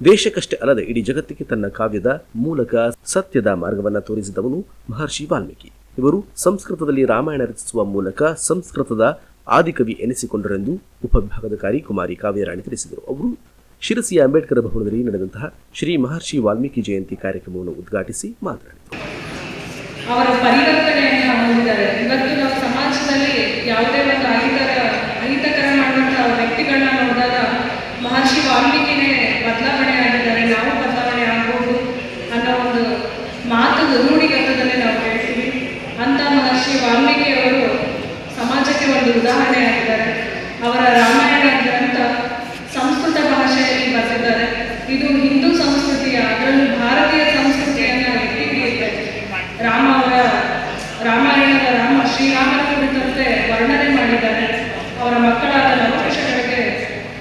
ದೇಶಕ್ಕಷ್ಟೇ ಅಲ್ಲದೆ ಇಡೀ ಜಗತ್ತಿಗೆ ತನ್ನ ಕಾವ್ಯದ ಮೂಲಕ ಸತ್ಯದ ಮಾರ್ಗವನ್ನು ತೋರಿಸಿದವನು ಮಹರ್ಷಿ ವಾಲ್ಮೀಕಿ. ಇವರು ಸಂಸ್ಕೃತದಲ್ಲಿ ರಾಮಾಯಣ ರಚಿಸುವ ಮೂಲಕ ಸಂಸ್ಕೃತದ ಆದಿಕವಿ ಎನಿಸಿಕೊಂಡರೆಂದು ಉಪವಿಭಾಗಾಧಿಕಾರಿ ಕುಮಾರಿ ಕಾವ್ಯರಾಣಿ ತಿಳಿಸಿದರು. ಅವರು ಶಿರಸಿಯ ಅಂಬೇಡ್ಕರ್ ಭವನದಲ್ಲಿ ನಡೆದಂತಹ ಶ್ರೀ ಮಹರ್ಷಿ ವಾಲ್ಮೀಕಿ ಜಯಂತಿ ಕಾರ್ಯಕ್ರಮವನ್ನು ಉದ್ಘಾಟಿಸಿ ಮಾತನಾಡಿದರು. ಅವರ ಪರಿವರ್ತನೆಯನ್ನು ಹೊಂದಿದ್ದಾರೆ ಇವತ್ತು ನಾವು ಸಮಾಜದಲ್ಲಿ ಯಾವುದೇ ಒಂದು ಅಹಿತಕರ ಅಹಿತಕರ ಮಾಡುವಂತಹ ವ್ಯಕ್ತಿಗಳನ್ನ ನೋಡಿದಾಗ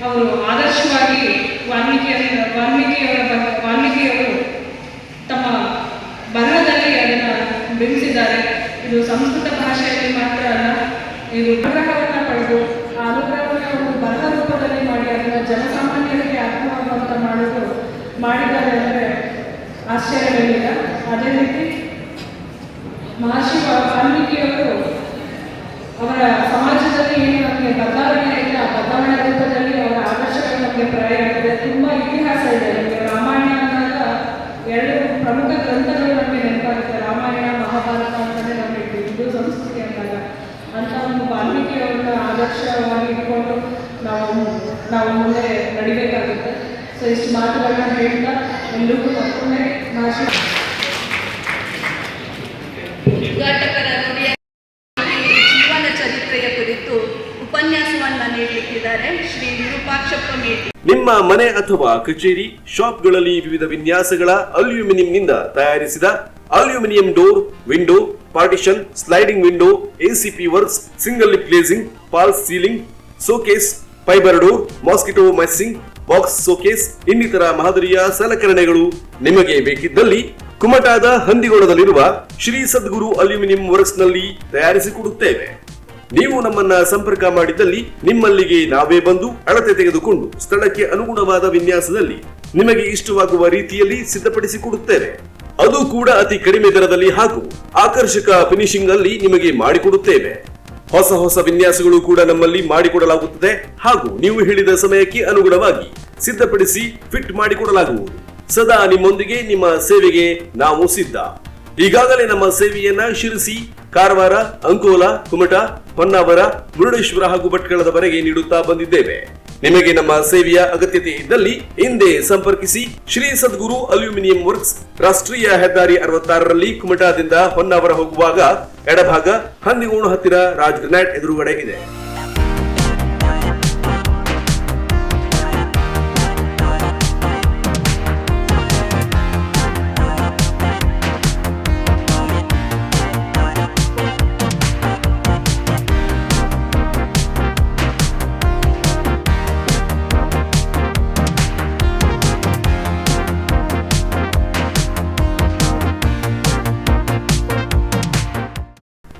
ಅವರು ಆದರ್ಶವಾಗಿ ವಾಲ್ಮೀಕಿಯಲ್ಲಿ ವಾಲ್ಮೀಕಿಯವರ ವಾಲ್ಮೀಕಿಯವರು ತಮ್ಮ ಬರಹದಲ್ಲಿ ಅದನ್ನು ಬಿಡಿಸಿದ್ದಾರೆ ಇದು ಸಂಸ್ಕೃತ ಭಾಷೆಯಲ್ಲಿ ಮಾತ್ರ ಅಲ್ಲ, ಇದು ಅನುಗ್ರಹವನ್ನು ಪಡೆದು, ಆ ಅನುಗ್ರಹವನ್ನು ಒಂದು ಬರಹ ರೂಪದಲ್ಲಿ ಮಾಡಿ, ಅದನ್ನು ಜನಸಾಮಾನ್ಯರಿಗೆ ಅರ್ಥವಾಗುವಂತ ಮಾಡೋದು ಮಾಡಿದ್ದಾರೆ ಅಂದರೆ ಆಶ್ಚರ್ಯವೇನಿಲ್ಲ. ಅದೇ ರೀತಿ ಮಹರ್ಷಿ ವಾ- ವಾಲ್ಮೀಕಿಯವರು ಅವರ ಸಮಾಜದಲ್ಲಿ ಏನು ನಮಗೆ ಬದಲಾವಣೆ ಇಲ್ಲ ಆ ಬದಲಾವಣೆ ರೂಪದಲ್ಲಿ ಅವರ ಆದರ್ಶಗಳು ನಮಗೆ ಪ್ರಾಯ ಆಗಿದೆ ತುಂಬ ಇತಿಹಾಸ ಇದೆ ನಮಗೆ ರಾಮಾಯಣ ಅಂದಾಗ ಎರಡು ಪ್ರಮುಖ ಗ್ರಂಥಗಳು ನಮಗೆ ನೆನಪಾಗುತ್ತೆ ರಾಮಾಯಣ ಮಹಾಭಾರತ ಅಂತಲೇ ನಮಗೆ ಹಿಂದೂ ಸಂಸ್ಕೃತಿ ಅಂದಾಗ ಅಂತ ಒಂದು ವಾಲ್ಮೀಕಿಯವರನ್ನ ಆದರ್ಶವಾಗಿ ಇಟ್ಕೊಂಡು ನಾವು ನಾವು ಮುಂದೆ ನಡಿಬೇಕಾಗುತ್ತೆ. ಸೊ ಇಷ್ಟು ಮಾತುಗಳನ್ನ ಹೇಳ್ತಾ ಎಲ್ರಿಗೂ ಮತ್ತೊಮ್ಮೆ ಭಾಷೆ ಜೀವನ ಚರಿತ್ರೆಯ ಕುರಿತು ಉಪನ್ಯಾಸವನ್ನ ನೀಡಲಿಕ್ಕಿದ್ದಾರೆ ಶ್ರೀ ವಿರೂಪಾಕ್ಷಪ್ಪ ಮೇಟಿ. ನಿಮ್ಮ ಮನೆ ಅಥವಾ ಕಚೇರಿ ಶಾಪ್ಗಳಲ್ಲಿ ವಿವಿಧ ವಿನ್ಯಾಸಗಳ ಅಲ್ಯೂಮಿನಿಯಂನಿಂದ ತಯಾರಿಸಿದ aluminium door window partition sliding window ACP works single glazing false ceiling showcase fibre door mosquito ಮೈಸಿಂಗ್ box showcase ಇನ್ನಿತರ ಮಾದರಿಯ ಸಲಕರಣೆಗಳು ನಿಮಗೆ ಬೇಕಿದ್ದಲ್ಲಿ ಕುಮಟಾದ ಹಂದಿಗೋಡದಲ್ಲಿರುವ ಶ್ರೀ ಸದ್ಗುರು ಅಲ್ಯೂಮಿನಿಯಂ ವರ್ಕ್ಸ್ನಲ್ಲಿ ತಯಾರಿಸಿಕೊಡುತ್ತೇವೆ. ನೀವು ನಮ್ಮನ್ನ ಸಂಪರ್ಕ ಮಾಡಿದಲ್ಲಿ ನಿಮ್ಮಲ್ಲಿಗೆ ನಾವೇ ಬಂದು ಅಳತೆ ತೆಗೆದುಕೊಂಡು ಸ್ಥಳಕ್ಕೆ ಅನುಗುಣವಾದ ವಿನ್ಯಾಸದಲ್ಲಿ ನಿಮಗೆ ಇಷ್ಟವಾಗುವ ರೀತಿಯಲ್ಲಿ ಸಿದ್ಧಪಡಿಸಿಕೊಡುತ್ತೇವೆ. ಅದು ಕೂಡ ಅತಿ ಕಡಿಮೆ ದರದಲ್ಲಿ ಹಾಗೂ ಆಕರ್ಷಕ ಫಿನಿಶಿಂಗ್ ಅಲ್ಲಿ ನಿಮಗೆ ಮಾಡಿಕೊಡುತ್ತೇವೆ. ಹೊಸ ಹೊಸ ವಿನ್ಯಾಸಗಳು ಕೂಡ ನಮ್ಮಲ್ಲಿ ಮಾಡಿಕೊಡಲಾಗುತ್ತದೆ ಹಾಗೂ ನೀವು ಹೇಳಿದ ಸಮಯಕ್ಕೆ ಅನುಗುಣವಾಗಿ ಸಿದ್ಧಪಡಿಸಿ ಫಿಟ್ ಮಾಡಿಕೊಡಲಾಗುವುದು. ಸದಾ ನಿಮ್ಮೊಂದಿಗೆ, ನಿಮ್ಮ ಸೇವೆಗೆ ನಾವು ಸಿದ್ಧ. ಈಗಾಗಲೇ ನಮ್ಮ ಸೇವೆಯನ್ನ ಶಿರಸಿ ಕಾರವಾರ, ಅಂಕೋಲ, ಕುಮಟ, ಹೊನ್ನಾವರ, ಮುರುಡೇಶ್ವರ ಹಾಗೂ ಭಟ್ಕಳದವರೆಗೆ ನೀಡುತ್ತಾ ಬಂದಿದ್ದೇವೆ. ನಿಮಗೆ ನಮ್ಮ ಸೇವೆಯ ಅಗತ್ಯತೆ ಇದ್ದಲ್ಲಿ ಹಿಂದೆ ಸಂಪರ್ಕಿಸಿ ಶ್ರೀ ಸದ್ಗುರು ಅಲ್ಯೂಮಿನಿಯಂ ವರ್ಕ್ಸ್ ರಾಷ್ಟ್ರೀಯ ಹೆದ್ದಾರಿ ಅರವತ್ತಾರರಲ್ಲಿ ಕುಮಟಾದಿಂದ ಹೊನ್ನಾವರ ಹೋಗುವಾಗ ಎಡಭಾಗ ಹಂದಿಗೋಣ ಹತ್ತಿರ ರಾಜ್ ಗ್ರನೈಟ್ ಎದುರುಗಡೆ ಇದೆ.